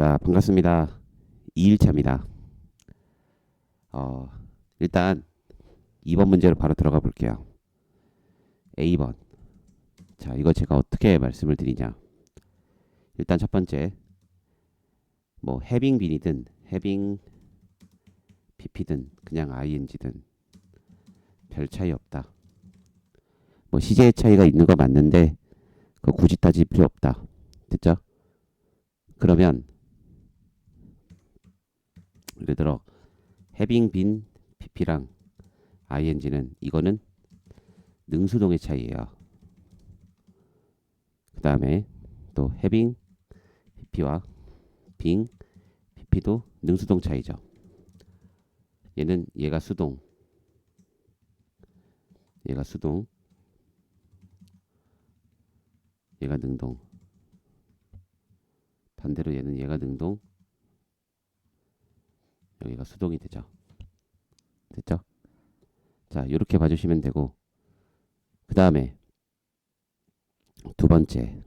자, 반갑습니다. 2일차입니다. 어, 일단 2번 문제로 바로 들어가 볼게요. A번. 자, 이거 제가 어떻게 말씀을 드리냐. 일단 첫 번째, 뭐, having been이든, having pp든, 그냥 ing든, 별 차이 없다. 뭐, 시제의 차이가 있는 거 맞는데, 그거 굳이 따질 필요 없다. 됐죠? 그러면 예를 들어 having been pp랑 ing는 이거는 능수동의 차이예요. 그 다음에 또 having pp와 being pp도 능수동 차이죠. 얘는 얘가 수동, 얘가 수동, 얘가 능동. 반대로 얘는 얘가 능동, 여기가 수동이 되죠. 됐죠? 자, 이렇게 봐주시면 되고, 그 다음에 두 번째,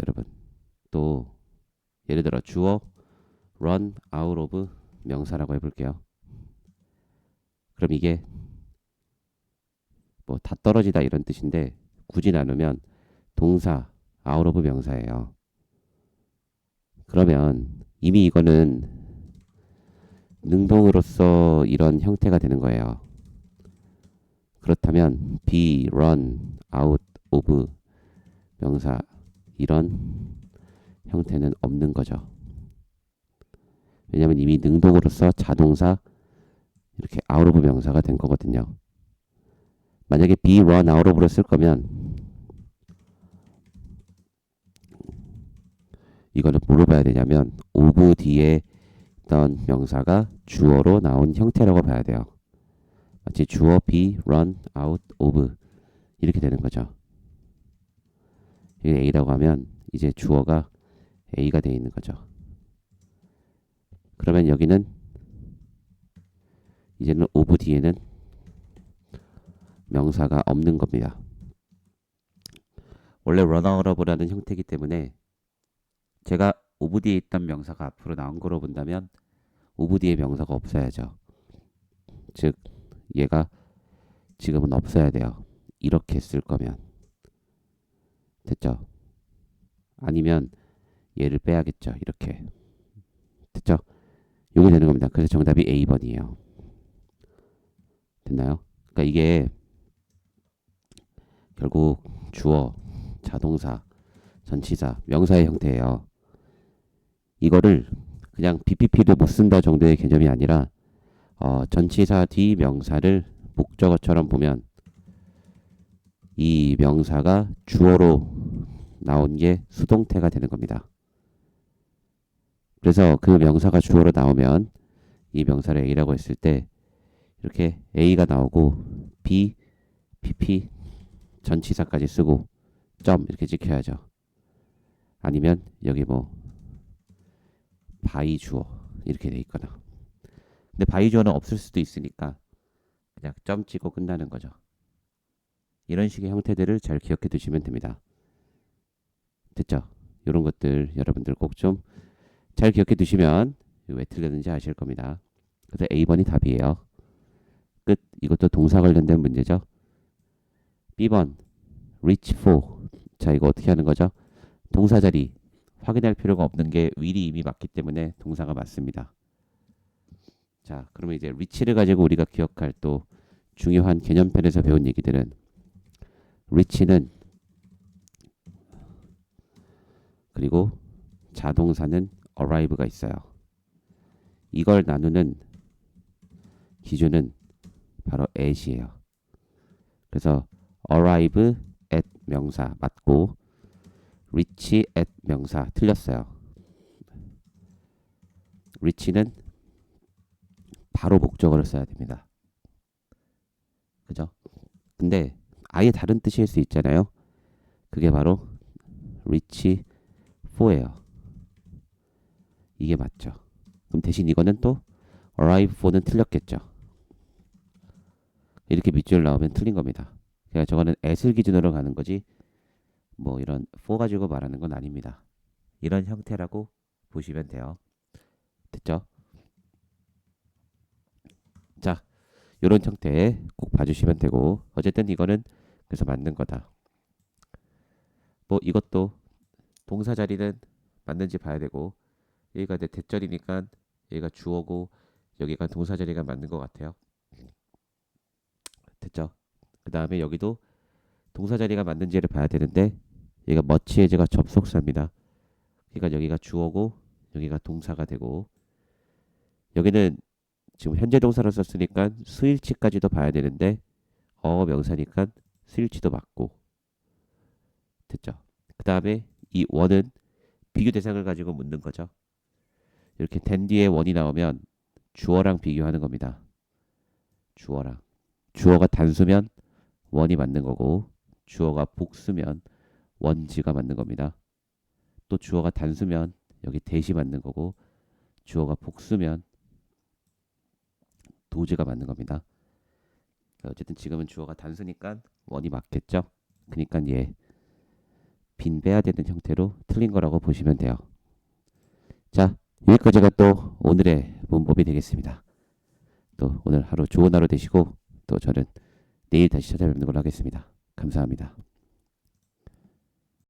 여러분 또 예를 들어 주어 run out of 명사라고 해볼게요. 그럼 이게 뭐 다 떨어지다 이런 뜻인데 굳이 나누면 동사 out of 명사예요. 그러면 이미 이거는 능동으로서 이런 형태가 되는 거예요. 그렇다면 be, run, out of 명사 이런 형태는 없는 거죠. 왜냐하면 이미 능동으로서 자동사 이렇게 out of 명사가 된 거거든요. 만약에 be, run, out of로 쓸 거면 이거는 뭘로 봐야 되냐면 of 뒤에 있던 명사가 주어로 나온 형태라고 봐야 돼요. 마치 주어 be, run, out, of 이렇게 되는 거죠. 이게 A라고 하면 이제 주어가 A가 되어 있는 거죠. 그러면 여기는 이제는 of 뒤에는 명사가 없는 겁니다. 원래 run아웃라는 형태이기 때문에 제가 오브 뒤에 있던 명사가 앞으로 나온 거로 본다면 오브 뒤에 명사가 없어야죠. 즉 얘가 지금은 없어야 돼요. 이렇게 쓸 거면 됐죠? 아니면 얘를 빼야겠죠. 이렇게 됐죠? 요게 되는 겁니다. 그래서 정답이 A번이에요. 됐나요? 그러니까 이게 결국 주어, 자동사, 전치사, 명사의 형태예요. 이거를 그냥 BPP도 못 쓴다 정도의 개념이 아니라 어, 전치사 뒤 명사를 목적어처럼 보면 이 명사가 주어로 나온 게 수동태가 되는 겁니다. 그래서 그 명사가 주어로 나오면 이 명사를 A라고 했을 때 이렇게 A가 나오고 B, PP 전치사까지 쓰고 점 이렇게 찍혀야죠. 아니면 여기 뭐 바이 주어 이렇게 돼 있거나 근데 바이 주어는 없을 수도 있으니까 그냥 점 찍고 끝나는 거죠. 이런 식의 형태들을 잘 기억해 두시면 됩니다. 됐죠? 이런 것들 여러분들 꼭 좀 잘 기억해 두시면 왜 틀렸는지 아실 겁니다. 그래서 A번이 답이에요. 끝. 이것도 동사 관련된 문제죠. B번 reach for 자 이거 어떻게 하는 거죠? 동사 자리 확인할 필요가 없는 게 will이 이미 맞기 때문에 동사가 맞습니다. 자 그러면 이제 reach를 가지고 우리가 기억할 또 중요한 개념편에서 배운 얘기들은 reach는 그리고 자동사는 arrive가 있어요. 이걸 나누는 기준은 바로 at이에요. 그래서 arrive at 명사 맞고 reach at 명사 틀렸어요. reach는 바로 목적어를 써야 됩니다. 그죠? 근데 아예 다른 뜻일 수 있잖아요. 그게 바로 reach for예요. 이게 맞죠. 그럼 대신 이거는 또 arrive for는 틀렸겠죠. 이렇게 밑줄 나오면 틀린 겁니다. 그러니까 저거는 at을 기준으로 가는 거지 뭐 이런 for 가지고 말하는 건 아닙니다. 이런 형태라고 보시면 돼요. 됐죠? 자, 이런 형태 꼭 봐주시면 되고 어쨌든 이거는 그래서 맞는 거다. 뭐 이것도 동사 자리는 맞는지 봐야 되고 여기가 내 대절이니까 여기가 주어고 여기가 동사 자리가 맞는 것 같아요. 됐죠? 그 다음에 여기도 동사 자리가 맞는지를 봐야 되는데 여기가 머치해제가 접속사입니다. 그러니까 여기가 주어고 여기가 동사가 되고 여기는 지금 현재 동사로 썼으니까 수일치까지도 봐야 되는데 어 명사니까 수일치도 맞고 됐죠? 그 다음에 이 원은 비교 대상을 가지고 묻는 거죠. 이렇게 된 뒤에 원이 나오면 주어랑 비교하는 겁니다. 주어랑 주어가 단수면 원이 맞는 거고 주어가 복수면 원지가 맞는 겁니다. 또 주어가 단수면 여기 대시 맞는 거고 주어가 복수면 도지가 맞는 겁니다. 어쨌든 지금은 주어가 단수니까 원이 맞겠죠. 그러니까 얘 빈 빼야 되는 형태로 틀린 거라고 보시면 돼요. 자, 여기까지가 또 오늘의 문법이 되겠습니다. 또 오늘 하루 좋은 하루 되시고 또 저는 내일 다시 찾아뵙는 걸로 하겠습니다. 감사합니다.